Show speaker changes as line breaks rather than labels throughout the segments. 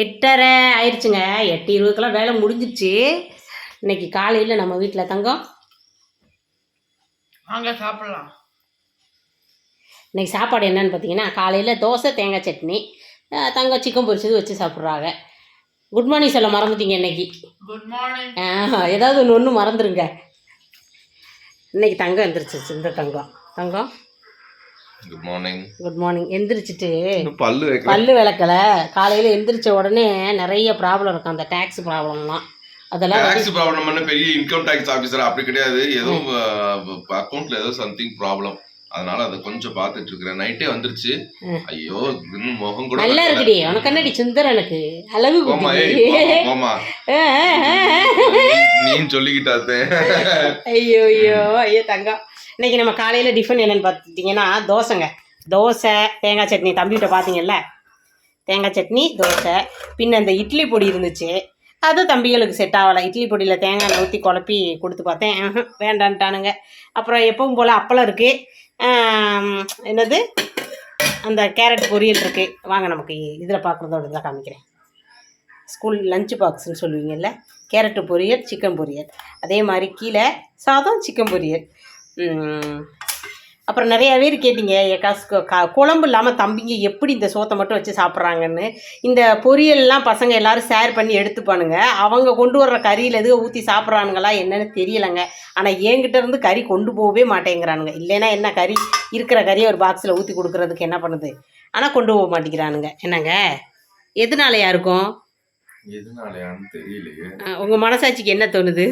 எட்டரை ஆயிடுச்சுங்க எட்டு இருபதுக்கெல்லாம் வேலை முடிஞ்சிருச்சு. இன்னைக்கு காலையில் நம்ம வீட்டில் தங்கம்.
வாங்க சாப்பிடலாம்.
இன்னைக்கு சாப்பாடு என்னன்னு பார்த்தீங்கன்னா காலையில் தோசை தேங்காய் சட்னி தங்கம் சிக்கன் பொரிச்சது வச்சு சாப்பிட்றாங்க. குட் மார்னிங் சொல்ல மறந்துட்டீங்க இன்னைக்கு.
குட் மார்னிங்
ஏதாவது ஒன்று ஒன்று மறந்துருங்க. இன்னைக்கு தங்கம் எந்திரிச்சிச்சு இந்த தங்கம். தங்கம்?
குட் மார்னிங்
குட் மார்னிங் எந்திரிச்சிட்டு
பல்லு
பல்லு விளக்கல காலையில் எந்திரிச்ச உடனே நிறைய ப்ராப்ளம் இருக்கும் அந்த டேக்ஸ் ப்ராப்ளம்லாம் அதெல்லாம்
டாக்ஸ் ப்ராப்ளம் பெரிய இன்கம் டாக்ஸ் ஆபீசர் அப்படி கிடையாது ஏதோ அக்கௌண்ட்ல ஏதோ சம்திங் ப்ராப்ளம் அதனால அதை கொஞ்சம் பார்த்துட்டு இருக்கிறேன் நைட்டே வந்துருச்சு. ஐயோ இன்னும் முகம் கூட
நல்லா. இருக்குடி உனக்கு என்னடி சுந்தரனுக்கு அழகு
போமா ஏய்
குட்டி.
போமா, போமா
ஆ, ஆ, ஆ.
நீ சொல்லிக்கிட்டாத்தே
ஐயோ ஐயோ ஐயோ தங்கம் இன்னைக்கு நம்ம காலையில் டிஃபன் என்னென்னு பார்த்துட்டிங்கன்னா தோசைங்க. தோசை தேங்காய் சட்னி. தம்பிகிட்ட பார்த்தீங்கல்ல? தேங்காய் சட்னி தோசை. பின்ன இந்த இட்லி பொடி இருந்துச்சு. அது தம்பிகளுக்கு செட் ஆகலை. இட்லி பொடியில் தேங்காய் ஊற்றி குழப்பி கொடுத்து பார்த்தேன். வேண்டான்ட்டானுங்க. அப்புறம் எப்பவும் போல் அப்பளம் இருக்குது என்னது? அந்த கேரட் பொரியல் இருக்குது வாங்க நமக்கு இதில் பார்க்குறதோட தான் காமிக்கிறேன். ஸ்கூல் லஞ்ச் பாக்ஸ்ன்னு சொல்லுவீங்கல்ல? கேரட்டு பொரியல் சிக்கன் பொரியல். அதே மாதிரி கீழே சாதம் சிக்கன் பொரியல். அப்புறம் நிறைய பேர் கேட்டீங்க ஏக்காஸ் க குழம்பு இல்லாமல் தம்பிங்க எப்படி இந்த சோத்தை மட்டும் வச்சு சாப்பிட்றாங்கன்னு? இந்த பொரியல்லாம் பசங்க எல்லாரும் ஷேர் பண்ணி எடுத்துப்பானுங்க. அவங்க கொண்டு வர்ற கறியில் எதுவும் ஊற்றி சாப்பிட்றானுங்களா என்னன்னு தெரியலைங்க. ஆனால் என்கிட்ட இருந்து கறி கொண்டு போகவே மாட்டேங்கிறானுங்க. இல்லைன்னா என்ன கறி? இருக்கிற கறியை ஒரு பாக்ஸில் ஊற்றி கொடுக்குறதுக்கு என்ன பண்ணுது? ஆனால் கொண்டு போக மாட்டேங்கிறானுங்க. என்னங்க? எதனாலயா இருக்கும்?
எதுனாலயான்னு தெரியலையே.
உங்கள் மனசாட்சிக்கு என்ன தோணுது?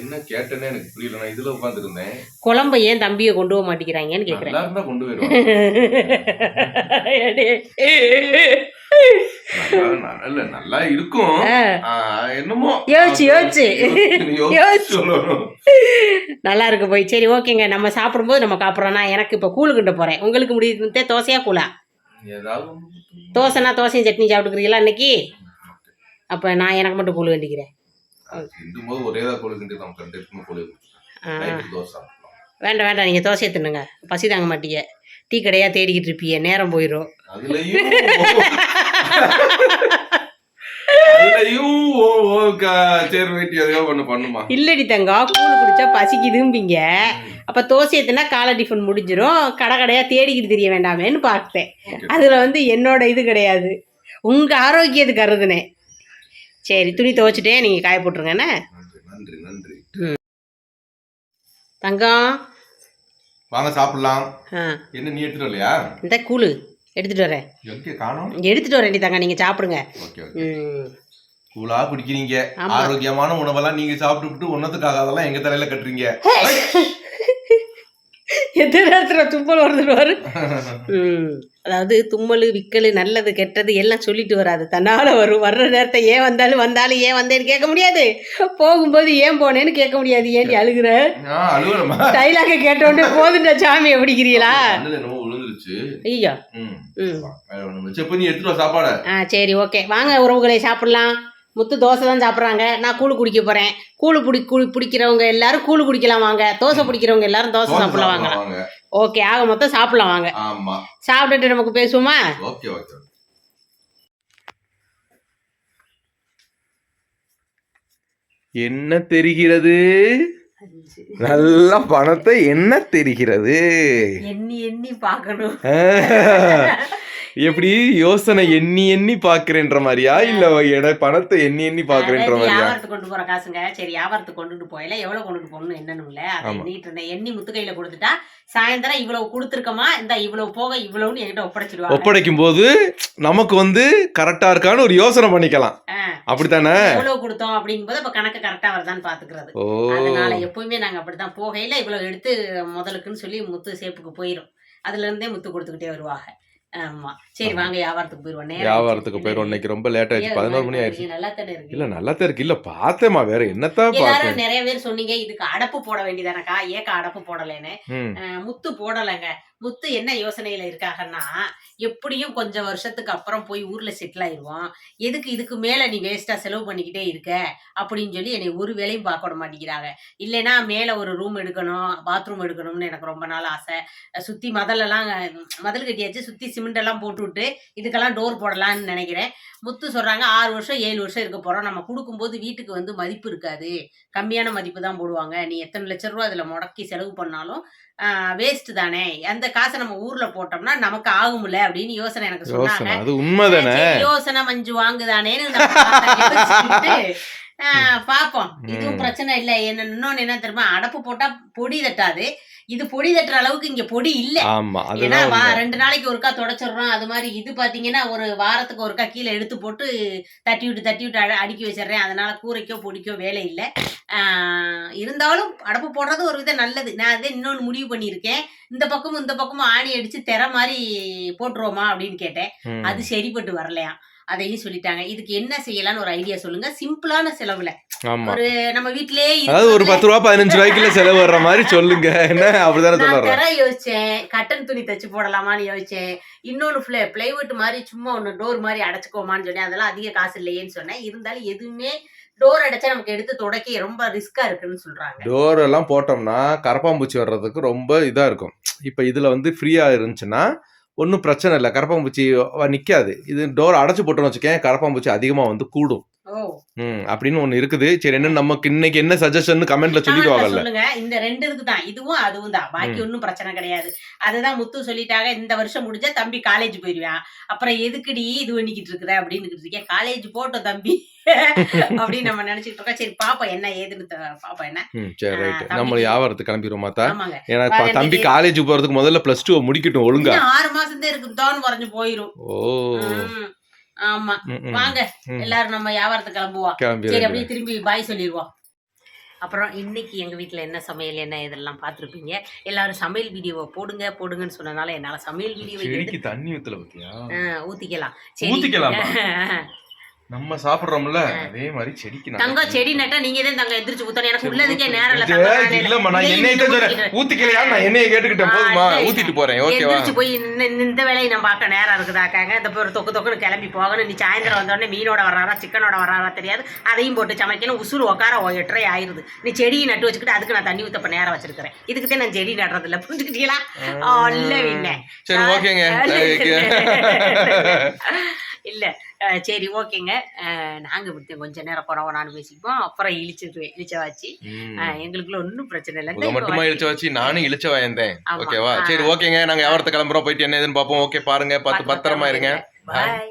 என்ன கேட்டேன்னு எனக்கு புரியல. நான் இதுல உட்காந்துட்டு இருந்தேன்
குழம்ப ஏன் தம்பியை கொண்டு போக மாட்டேங்கிறாங்கன்னு
இருந்தா கொண்டு நல்லா இல்ல நல்லா இருக்கும். என்னமோ?
யோசிச்சு, யோசிச்சு.
யோசிச்சு.
நல்லா இருக்கு போய். சரி ஓகேங்க. நம்ம சாப்பிடும்போது நம்ம சாப்பிட்றோம் நான் எனக்கு இப்போ கூழு கிட்ட போகிறேன் உங்களுக்கு முடியுது தோசையா
ஒண்ணு.
தோசைனா தோசையும் சட்னி சாப்பிட்டுக்கிறீங்களா இன்னைக்கு? அப்போ நான் எனக்கு மட்டும் கூழு வேண்டிக்கிறேன். வேண்டாம் வேண்டாம் நீங்கள் தோசையை தின்னுங்க. பசி தாங்க மாட்டீங்க. டீ கடையாக தேடிக்கிட்டு இருப்பீங்க. நேரம் போயிடும் இல்லடி தங்கம் கூழு குடிச்சா பசிக்குதும்பிங்க. அப்போ தோசையை தின்னா காலை டிஃபன் முடிஞ்சிரும். கடை கடையாக தேடிக்கிட்டு தெரிய வேண்டாமேன்னு பார்த்தேன். அதில் வந்து என்னோட இது கிடையாது. உங்கள் ஆரோக்கியத்துக்கு கருதுனே சரி துணி துவைச்சிட்டே நீங்கள் காய போட்டுருங்கண்ணே
நன்றி நன்றி நன்றி.
தங்கம்.
வாங்க சாப்பிடலாம். என்ன நீ எடுத்துட்டு வரலையா?
இந்த கூழு எடுத்துகிட்டு வரேன். எடுத்துகிட்டு வரேன்டி தங்கம். நீங்கள் சாப்பிடுங்க.
கூலா குடிக்கிறீங்க. ஆரோக்கியமான உணவெல்லாம் நீங்க சாப்பிட்டு ஒன்னதுக்காக அதெல்லாம் எங்க தலையில கட்டுறீங்க?
எத்தனை நேரத்தில் தும்மல் வருதுன்னு அதாவது தும்மல் விக்கல் நல்லது கெட்டது எல்லாம் சொல்லிட்டு வராது. தன்னால் வரும். வர்ற நேரத்தை ஏன் வந்தாலும் வந்தாலும் ஏன் வந்தேன்னு கேட்க முடியாது. போகும்போது ஏன் போனேன்னு கேட்க முடியாது. ஏன்டி அழுகுற? டைலாக கேட்டோடனே போதுன்ற சாமியை பிடிக்கிறீங்களா
கண்ணுல என்னமோ விழுந்துருச்சு
ஐயோ.
ம். சரி
ஓகே. வாங்க உறவுகளை சாப்பிட்லாம். முத்து தோசை தான் சாப்பிட்றாங்க. நான் கூழு குடிக்க போகிறேன் கூழு பிடி குடி பிடிக்கிறவங்க எல்லாரும் கூழு குடிக்கலாம் வாங்க. தோசை பிடிக்கிறவங்க எல்லாரும் தோசை சாப்பிடலாம் வாங்க. ஓகே ஆக மொத்தம் சாப்பிடலாம் வாங்க.
ஆமா.
சாப்பிட்டுட்டு நமக்கு பேசுவோமா?
ஓகே ஓகே என்ன தெரிகிறது? நல்ல பணத்தை என்ன தெரிகிறது?
எண்ணி எண்ணி பார்க்கணும்.
எப்படி யோசனை எண்ணி எண்ணி பாக்குறேன்ற மாதிரியா? இல்ல எட பணத்தை எண்ணி எண்ணி பாக்குறேன்ற மாதிரியா?
வியாபாரத்துக்கு கொண்டு போற காசுங்க. சரி வியாபாரத்துக்கு கொண்டுட்டு போயில. எவ்வளவு கொண்டுட்டு போகணும் என்னன்னு அதை
ஆமா.
எண்ணிட்டு இருந்தேன். எண்ணி முத்து கையில கொடுத்துட்டா சாயந்தரம் இவ்வளவு கொடுத்துருக்கமா? இந்த இவ்வளவு போக இவ்வளவுன்னு என்கிட்ட ஒப்படைச்சிடுவாங்க.
ஒப்படைக்கும் போது நமக்கு வந்து கரெக்டா இருக்கான்னு ஒரு யோசனை பண்ணிக்கலாம். அப்படித்தானே?
எவ்வளவு கொடுத்தோம் அப்படிங்கும்போது இப்ப கணக்கு கரெக்டா வருதான்னு பாத்துக்கிறது. அதனால எப்பவுமே நாங்க அப்படித்தான் போகையில இவ்வளவு எடுத்து முதலுக்குன்னு சொல்லி முத்து சேப்புக்கு போயிரும். அதுல இருந்தே முத்து கொடுத்துக்கிட்டே வருவாங்க. ஆமா. சரி வாங்க வியாபாரத்துக்கு போயிருவோம்.
வியாபாரத்துக்கு. போயிடும் இன்னைக்கு ரொம்ப லேட் ஆயிடுச்சு. பதினோரு மணி ஆயிடுச்சு.
நல்லா தானே இருக்கு
இல்ல நல்லா தான் இருக்கு. இல்ல பார்த்தேமா வேற என்னத்தான் பார்த்தேன்.
நிறைய பேர் சொன்னீங்க இதுக்கு அடப்பு போட வேண்டியதானக்கா? ஏக்க அடப்பு போடலைன்னு. முத்து போடலைங்க. முத்து என்ன யோசனையில இருக்காங்கன்னா எப்படியும் கொஞ்சம் வருஷத்துக்கு அப்புறம் போய் ஊர்ல செட்டில் ஆயிடுவோம் எதுக்கு இதுக்கு மேல நீ வேஸ்டா செலவு பண்ணிக்கிட்டே இருக்க? அப்படின்னு சொல்லி என்னை ஒரு வேலையும் பார்க்க விட மாட்டேங்கிறாங்க. இல்லைன்னா மேல ஒரு ரூம் எடுக்கணும் பாத்ரூம் எடுக்கணும்னு எனக்கு ரொம்ப நாள் ஆசை. சுத்தி மதலெல்லாம் மதல் கட்டியாச்சு சுத்தி சிமெண்ட் எல்லாம் போட்டு விட்டு இதுக்கெல்லாம் டோர் போடலாம்னு நினைக்கிறேன். முத்து சொல்றாங்க ஆறு வருஷம் ஏழு வருஷம் இருக்க போறோம். நம்ம கொடுக்கும்போது வீட்டுக்கு வந்து மதிப்பு இருக்காது. கம்மியான மதிப்பு தான் போடுவாங்க. நீ எத்தனை லட்ச ரூபா அதுல முடக்கி செலவு பண்ணாலும் வேஸ்ட் தானே? அந்த காசை நம்ம ஊர்ல போட்டோம்னா நமக்கு ஆகும்ல அப்படின்னு யோசனை எனக்கு சொன்னாங்க.
அது உண்மைதானே?
யோசனை மஞ்சு வாங்குதானேன்னு பாப்போம். இதுவும். பிரச்சனை இல்ல. என்ன இன்னொன்னு என்ன தெரியுமா? அடப்பு போட்டா பொடி தட்டாது. இது பொடி தட்டுற அளவுக்கு இங்க பொடி இல்ல. ஏன்னா. ரெண்டு நாளைக்கு ஒருக்கா தொடச்சிடுறோம். அது மாதிரி இது பாத்தீங்கன்னா ஒரு வாரத்துக்கு ஒருக்கா கீழே எடுத்து போட்டு தட்டி விட்டு தட்டி விட்டு அட- அடுக்கி வச்சிடுறேன். அதனால கூரைக்கோ பொடிக்கோ வேலை இல்லை. இருந்தாலும் அடப்பு போடுறது ஒரு விதம் நல்லது. நான் அதே இன்னொன்று முடிவு பண்ணியிருக்கேன். இந்த பக்கமும் இந்த பக்கமும் ஆணி அடிச்சு திற மாதிரி போட்டுருவோமா அப்படின்னு கேட்டேன். அது சரிப்பட்டு வரலையாம். அதையும் சொல்லிட்டாங்க. இதுக்கு என்ன செய்யலாம்னு ஒரு ஐடியா சொல்லுங்க. சிம்பிளான செலவுல. ஒரு நம்ம வீட்டிலேயே
அதாவது ஒரு பத்து ரூபா பதினஞ்சு ரூபாய்க்குள்ள செலவு வர்ற மாதிரி சொல்லுங்க. என்ன? அப்படிதானே சொல்ல
யோசிச்சேன். கட்டன் துணி தச்சு போடலாமான்னு யோசிச்சேன். இன்னொன்னு ஃபிளே பிளைவுட் மாதிரி சும்மா ஒன்று டோர் மாதிரி அடைச்சுக்கோமான்னு சொன்னேன். அதெல்லாம் அதிக காசு இல்லையேன்னு சொன்னேன். இருந்தாலும் எதுவுமே டோர் அடைச்சா நமக்கு எடுத்து தொடக்க ரொம்ப ரிஸ்கா இருக்குன்னு சொல்றாங்க.
டோர் எல்லாம் போட்டோம்னா கரப்பாம்பூச்சி வர்றதுக்கு ரொம்ப இதா இருக்கும். இப்ப இதுல வந்து ஃப்ரீயா இருந்துச்சுன்னா ஒன்றும் பிரச்சனை இல்லை. கரப்பாம்பூச்சி நிக்காது. இது டோர் அடைச்சு போட்டோம்னு வச்சுக்கேன் கரப்பாம்பூச்சி அதிகமா வந்து கூடும். ம் அப்படின்னு ஒண்ணு இருக்குது. சரி என்ன நமக்கு இன்னைக்கு என்ன சஜஷன் கமெண்ட்ல சொல்லிடுவாங்கல்ல.
சொல்லுங்க. இந்த ரெண்டு இதுக்கு தான் இதுவும் அதுவும் தான். பாக்கி. ஒன்றும் பிரச்சனை கிடையாது. அதுதான் முத்து சொல்லிட்டாங்க இந்த வருஷம் முடிஞ்சா தம்பி காலேஜ் போயிருவான். அப்புறம் எதுக்குடி இது பண்ணிக்கிட்டு இருக்கிற? அப்படின்னு இருக்கேன். காலேஜ் போட்டோம் தம்பி. அப்படின்னு நம்ம நினைச்சிட்டு இருக்கோம். சரி பாப்போம் என்ன ஏதுன்னு பாப்போம் என்ன.
சரி ரைட் நம்ம வியாபாரத்துக்கு கிளம்பிடுவோம் மாத்தா ஏன்னா தம்பி காலேஜ் போறதுக்கு முதல்ல பிளஸ் டூ முடிக்கட்டும் ஒழுங்கா.
ஆறு மாசம் தான் இருக்கு தோன்னு குறைஞ்சு போயிரும்.
ஓ.
ஆமா. வாங்க. எல்லாரும் நம்ம வியாபாரத்துக்கு கிளம்புவோம் சரி அப்படியே திரும்பி பாய் சொல்லிடுவோம் அப்புறம் இன்னைக்கு எங்க வீட்ல என்ன சமையல் என்ன இதெல்லாம் பார்த்துருப்பீங்க? எல்லாரும் சமையல் வீடியோவை போடுங்க போடுங்கன்னு சொன்னனால என்னால சமையல் எடுத்து
தண்ணி
ஆ, ஊத்திக்கலாம்.
ஊத்திக்கலாமா? நம்ம சாப்பிடுறோம்ல அதே மாதிரி செடிக்கு நான்
தங்கம் செடி நட்டா நீங்க தான் தங்கம் எந்திரிச்சு ஊத்தணும் எனக்கு உள்ளதுக்கே நேரம் இல்ல
இல்லம்மா நான் என்னைய சொல்றேன். ஊத்திக்கலையா? நான் என்னைய கேட்டுக்கிட்டேன். போதுமா. ஊத்திட்டு போறேன். ஓகேவா?
எந்திரிச்சு போய் இந்த- வேலையை நான் பார்க்க நேரம் இருக்குதாக்காங்க இந்த ஒரு தொக்கு தொக்குன்னு கிளம்பி போகணும். நீ சாயந்தரம் வந்தோடனே மீனோட வராரா சிக்கனோட வராரா தெரியாது. அதையும் போட்டு சமைக்கணும். உசுறு உட்கார ஓ- எட்டரை ஆயிருது. நீ செடியை நட்டு வச்சுக்கிட்டு அதுக்கு நான் தண்ணி ஊத்தப்ப நேரம் வச்சிருக்கிறேன். இதுக்கு தான் நான் செடி நடுறது இல்ல புரிஞ்சுக்கிட்டீங்களா
சரி ஓகேங்க.
இல்ல. சரி ஓகேங்க. அஹ், நாங்க இப்படி கொஞ்ச நேரம் குறவனான்னு பேசிப்போம் அப்புறம் இழிச்சிருவேன் இழிச்ச வச்சு. எங்களுக்குள்ள ஒன்றும் பிரச்சனை இல்லை.
மட்டுமா இழிச்ச வச்சு? நானும் இழிச்ச வாயந்தேன். ஓகேவா. சரி ஓகேங்க. நாங்க வியாபாரத்தை கிளம்புறோம். போயிட்டு என்ன ஏதுன்னு பார்ப்போம் ஓகே பாருங்க. பார்த்து பத்திரமா இருங்க.
பாய்